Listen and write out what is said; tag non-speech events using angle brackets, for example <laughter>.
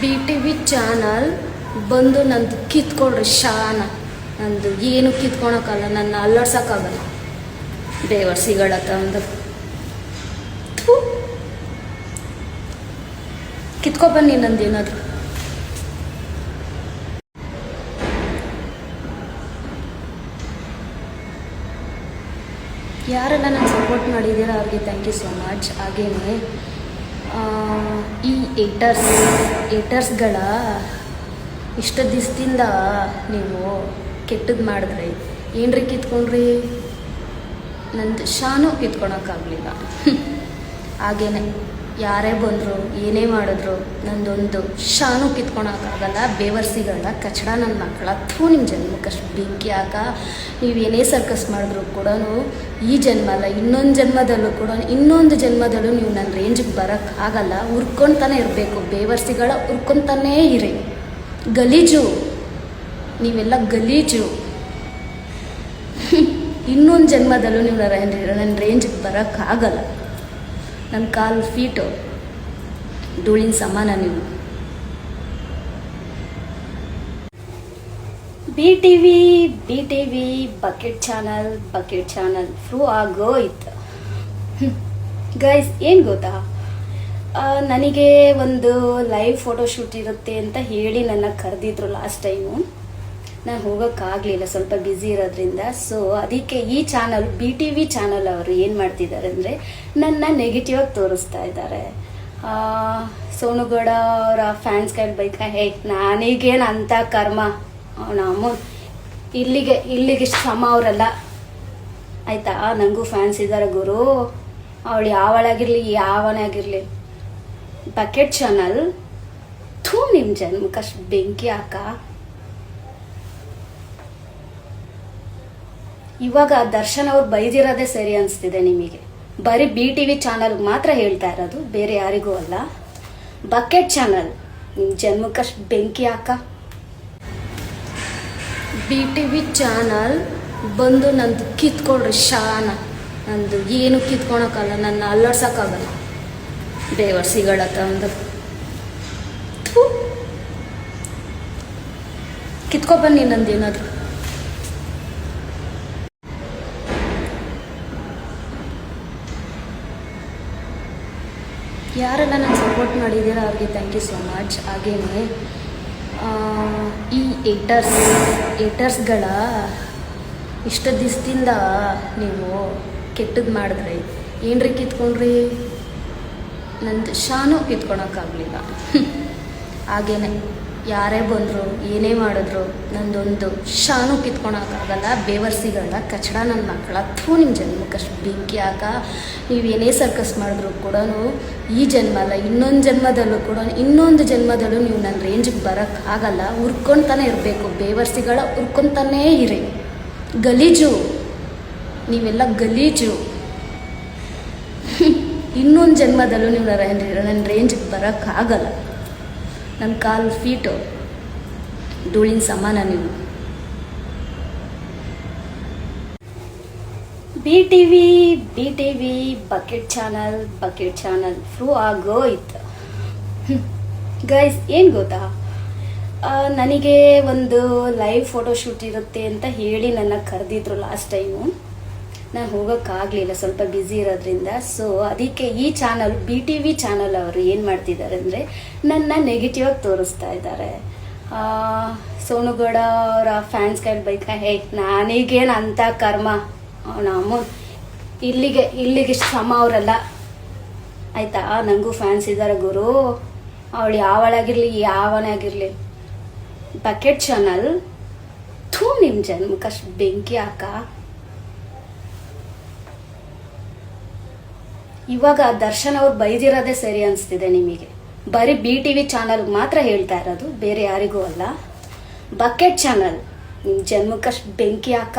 B T V channel ಬಂದು ನಂದು ಕಿತ್ಕೊಳ್ರಿ ಶಾನ. ನಂದು ಏನು ಕಿತ್ಕೊಳಕ್ಕಲ್ಲ, ನನ್ನ ಅಲ್ಲಾಡ್ಸೋಕ್ಕಾಗಲ್ಲ. ಬೇವರ್ಸಿಗಳ ತಂದು. ಒಂದು ಕಿತ್ಕೊ ಬನ್ನಿ ನಂದು ಏನಾದ್ರು ಯಾರೆಲ್ಲ ನಾನು ಸಪೋರ್ಟ್ ಮಾಡಿದ್ದೀರಾ, ಅವ್ರಿಗೆ ಥ್ಯಾಂಕ್ ಯು ಸೋ ಮಚ್ ಹಾಗೇನೆ ಏಟರ್ಸ್ ಏಟರ್ಸ್ಗಳ ಇಷ್ಟು ದಿವಸದಿಂದ ನೀವು ಕೆಟ್ಟದ್ದು ಮಾಡಿದ್ರಿ. ಏನ್ರಿ ಕಿತ್ಕೊಂಡ್ರಿ? ನಂದು ಶಾನು ಕಿತ್ಕೊಳಕ್ಕಾಗಲಿಲ್ಲ. <laughs> ಹಾಗೇನೆ. ಯಾರೇ ಬಂದರು, ಏನೇ ಮಾಡಿದ್ರು, ನಂದೊಂದು ಶಾನು ಕಿತ್ಕೊಳಕ್ಕಾಗಲ್ಲ ಸಿಗಲ್ಲ ಕಚಡ ನನ್ನ ಮಕ್ಕಳ ಥೂ ನಿಮ್ಮ ಜನ್ಮಕ್ಕಷ್ಟು ಬೆಂಕಿ ಆಗ ನೀವು ಏನೇ ಸರ್ಕಸ್ ಮಾಡಿದ್ರು ಕೂಡ ಈ ಜನ್ಮ ಅಲ್ಲ, ಇನ್ನೊಂದು ಜನ್ಮದಲ್ಲೂ ಕೂಡ, ಇನ್ನೊಂದು ಜನ್ಮದಲ್ಲೂ ನೀವು ನನ್ನ ರೇಂಜಿಗೆ ಬರೋಕ್ಕಾಗಲ್ಲ ಉರ್ಕೊಳ್ತಾನೆ ಇರಬೇಕು, ಬೇವರ್ಸಿಗಳ ಉರ್ಕೊತಾನೇ ಇರಿ. ಗಲೀಜು, ನೀವೆಲ್ಲ ಗಲೀಜು. <laughs> ಇನ್ನೊಂದು ಜನ್ಮದಲ್ಲೂ ನೀವು ನನ್ನ ರೇಂಜಿಗೆ ಬರೋಕ್ಕಾಗಲ್ಲ ನನ್ನ ಕಾಲು ಫೀಟು. ಧೂಳಿನ ಸಮಾನ ನೀವು B T V B T V bucket channel bucket channel ಫ್ರೂ ಆಗೋಯ್ತು. ಗೈಸ್ ಏನು ಗೊತ್ತಾ? ನನಗೆ ಒಂದು ಲೈವ್ ಫೋಟೋಶೂಟ್ ಇರುತ್ತೆ ಅಂತ ಹೇಳಿ ನನ್ನ ಕರೆದಿದ್ರು ಲಾಸ್ಟ್ ಟೈಮು ನಾನು ಹೋಗೋಕ್ಕಾಗಲಿಲ್ಲ, ಸ್ವಲ್ಪ ಬ್ಯುಸಿ ಇರೋದ್ರಿಂದ. ಸೊ ಅದಕ್ಕೆ ಈ channel B T V channel ಅವರು ಏನು ಮಾಡ್ತಿದ್ದಾರೆ ಅಂದರೆ ನನ್ನ ನೆಗೆಟಿವ್ ಆಗಿ ತೋರಿಸ್ತಾ ಇದ್ದಾರೆ. ಸೋನುಗೌಡ ಅವರ ಫ್ಯಾನ್ಸ್ ಕೈ ಬೈಕ ಹೇ ನಾನೀಗೇನು ಅಂತ ಕರ್ಮ. ಅವನ ಅಮ್ಮ, ಇಲ್ಲಿಗೆ ಇಲ್ಲಿಗೆ ಶ್ರಮ ಅವರಲ್ಲ. ಆಯಿತಾ? ನನಗೂ ಫ್ಯಾನ್ಸ್ ಇದ್ದಾರೆ ಗುರು. ಅವಳು ಯಾವಳಾಗಿರಲಿ ಯಾವನೇ ಆಗಿರಲಿ ಬಕೆಟ್ ಚಾನಲ್ ಥೂ ನಿಮ್ಮ ಜನ್ಮಕ್ಕಷ್ಟು ಬೆಂಕಿ ಹಾಕ. ಇವಾಗ ದರ್ಶನ್ ಅವ್ರು ಬೈದಿರೋದೇ ಸರಿ ಅನಿಸ್ತಿದೆ ನಿಮಗೆ. ಬರೀ ಬಿ ಟಿ ವಿ ಚಾನಲ್ಗೆ ಮಾತ್ರ ಹೇಳ್ತಾ ಇರೋದು, ಬೇರೆ ಯಾರಿಗೂ ಅಲ್ಲ. Bucket channel. ನಿಮ್ಮ ಜನ್ಮಕ್ಕಷ್ಟು ಬೆಂಕಿ ಹಾಕ. ಬಿ ಟಿ ವಿ ಚಾನಲ್ ಬಂದು ನಂದು ಕಿತ್ಕೊಳ್ರಿ ಶಾನ. ನಂದು ಏನು ಕಿತ್ಕೊಳಕ್ಕಲ್ಲ, ನನ್ನ ಅಲ್ಲಾಡ್ಸೋಕ್ಕಾಗಲ್ಲ. ಬೇವರ್ಸಿಗಳ ತಂದು. ನಂದು ಕಿತ್ಕೊ ಯಾರೆಲ್ಲ ನಾನು ಸಪೋರ್ಟ್ ಮಾಡಿದ್ದೀರಾ ಅವ್ರಿಗೆ ಥ್ಯಾಂಕ್ ಯು ಸೋ ಮಚ್ ಹಾಗೇನೆ ಈ ಏಟರ್ಸ್ ಏಟರ್ಸ್ಗಳ ಇಷ್ಟು ದಿವಸದಿಂದ ನೀವು ಕೆಟ್ಟದ್ದು ಮಾಡಿದ್ರಿ ಏನ್ರಿ ಕಿತ್ಕೊಂಡ್ರಿ? ನಂದು ಶಾನು ಕಿತ್ಕೊಳಕ್ಕಾಗಲಿಲ್ಲ. <laughs> ಹಾಗೇನೆ. ಯಾರೇ ಬಂದರು, ಏನೇ ಮಾಡಿದ್ರು, ನಂದೊಂದು ಶಾನು ಕಿತ್ಕೊಳಕ್ಕಾಗಲ್ಲ ಬೇವರ್ಸಿಗಳ ಕಚಡ ನನ್ನ ಮಕ್ಕಳ ಥೂ ನಿಮ್ಮ ಜನ್ಮಕ್ಕಷ್ಟು ಬೆಂಕಿ ಆಗ ನೀವು ಏನೇ ಸರ್ಕಸ್ ಮಾಡಿದ್ರು ಕೂಡ ಈ ಜನ್ಮ ಅಲ್ಲ, ಇನ್ನೊಂದು ಜನ್ಮದಲ್ಲೂ ಕೂಡ, ಇನ್ನೊಂದು ಜನ್ಮದಲ್ಲೂ ನೀವು ನನ್ನ ರೇಂಜಿಗೆ ಬರೋಕ್ಕಾಗಲ್ಲ ಹುರ್ಕೊತಾನೆ ಇರಬೇಕು, ಬೇವರ್ಸಿಗಳ ಉರ್ಕೊತಾನೇ ಇರಿ. ಗಲೀಜು, ನೀವೆಲ್ಲ ಗಲೀಜು. <laughs> ಇನ್ನೊಂದು ಜನ್ಮದಲ್ಲೂ ನೀವು ನನ್ನ ರೇಂಜಿಗೆ ಬರೋಕ್ಕಾಗಲ್ಲ ನನ್ನ ಕಾಲು ಫೀಟು. ಧೂಳಿನ ಸಮಾನ ನೀವು. B T V B T V bucket channel bucket channel ಫ್ರೂ ಆಗೋಯ್ತು. ಗೈಸ್ ಏನು ಗೊತ್ತಾ? ನನಗೆ ಒಂದು ಲೈವ್ ಫೋಟೋಶೂಟ್ ಇರುತ್ತೆ ಅಂತ ಹೇಳಿ ನನ್ನ ಕರೆದಿದ್ರು ಲಾಸ್ಟ್ ಟೈಮು ನಾನು ಹೋಗೋಕ್ಕಾಗಲಿಲ್ಲ, ಸ್ವಲ್ಪ ಬ್ಯುಸಿ ಇರೋದ್ರಿಂದ. ಸೊ ಅದಕ್ಕೆ ಈ channel B T V channel ಅವರು ಏನು ಮಾಡ್ತಿದ್ದಾರೆ ಅಂದರೆ ನನ್ನ ನೆಗೆಟಿವ್ ಆಗಿ ತೋರಿಸ್ತಾ ಇದ್ದಾರೆ. ಸೋನುಗೌಡ ಅವರ ಫ್ಯಾನ್ಸ್ ಕೈ ಬೈಕ, ಹೇ, ನಾನೀಗೇನು ಅಂತ ಕರ್ಮ. ಅವನ ಇಲ್ಲಿಗೆ ಇಲ್ಲಿಗೆ ಶ್ರಮ ಅವರಲ್ಲ. ಆಯಿತಾ? ನನಗೂ ಫ್ಯಾನ್ಸ್ ಇದ್ದಾರೆ ಗುರು. ಅವಳು ಯಾವಳಾಗಿರಲಿ ಯಾವನೇ ಆಗಿರಲಿ. ಬಕೆಟ್ ಚಾನಲ್ ಥೂ ನಿಮ್ಮ ಜನ್ಮಕ್ಕಷ್ಟು ಬೆಂಕಿ ಹಾಕ. ಇವಾಗ ದರ್ಶನ್ ಅವ್ರು ಬೈದಿರೋದೇ ಸರಿ ಅನಿಸ್ತಿದೆ ನಿಮಗೆ. ಬರೀ ಬಿ ಟಿ ವಿ ಚಾನಲ್ಗೆ ಮಾತ್ರ ಹೇಳ್ತಾ ಇರೋದು, ಬೇರೆ ಯಾರಿಗೂ ಅಲ್ಲ. ಬಕೆಟ್ ಚಾನಲ್ ನಿಮ್ಮ ಜನ್ಮಕ್ಕಷ್ಟು ಬೆಂಕಿ ಹಾಕ.